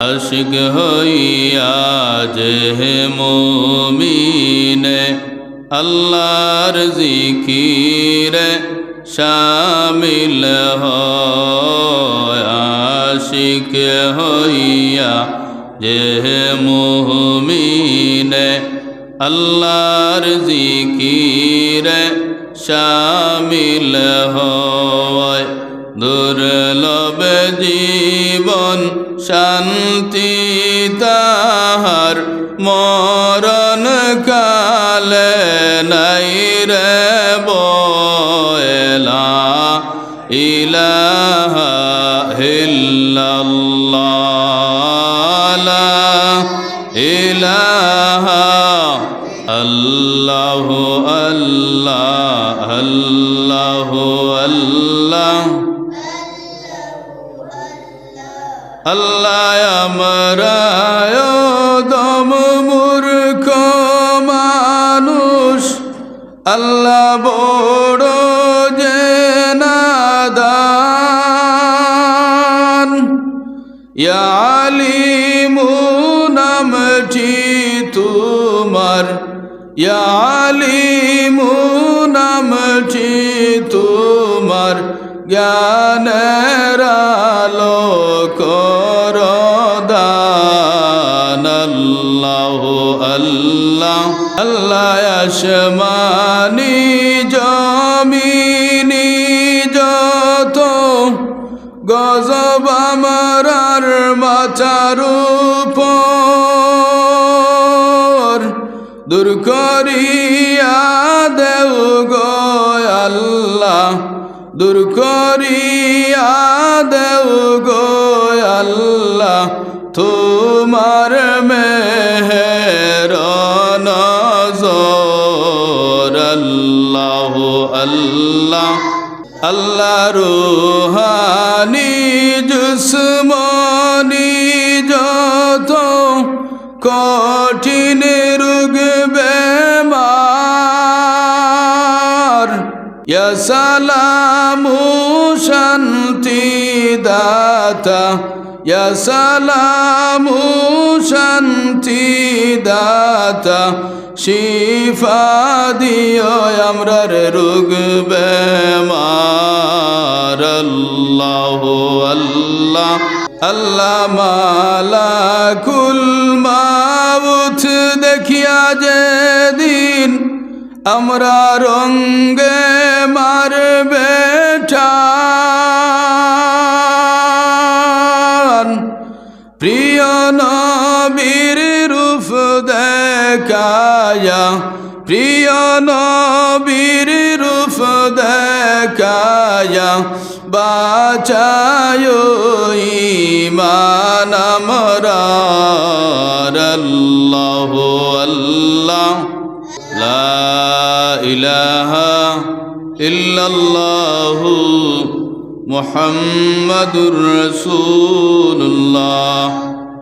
আশিক হইয়া যে মুমিনে, আল্লাহর জিকিরে শামিল হয়। আশিক হইয়া যে মুমিনে, আল্লাহর জিকিরে শামিল হয়। দুর্লভ জীবন শান্তি তাহার মরণ কালে নাই রে বয়লা ইলাহা ইল্লাল্লাহ ইলাহা আল্লাহ আল্লাহ আল্লাহ আল্লাহ। আল্লাহ আমরা দম মূর্খ মানুষ। আল্লাহ বড় যে নাদান ইয়ালিমু নামটি তোমার। ইয়ালিমু নামটি তোমার। জ্ঞানের আলো আল্লাহ আল্লাহ আল্লাহ আসমানি জমিনি যত গজব আমরার মাথার উপর। দূর করিয়া দেও গো দূর করিয়া দেও গো তোমার মেহের নজর, আল্লাহ আল্লাহ আল্লাহ রুহানি জুসমনি যত কঠিন রোগ বেমার সালামু শান্তি দাতা সালামু শান্তি দাতা, শিফা দিও আমরার রোগ বেমার। আল্লাহ আল্লাহ আল্লাহ মালাকুল মাউথ দেখিয়া যে দিন আমরা রঙ্গে মারবে নবীর রূপ দেখায়া, প্রিয় নবীর রূপ দেখায়া, বাচায় ইমান আমরার আল্লাহ আল্লাহ। লা ইলাহা ইল্লাল্লাহু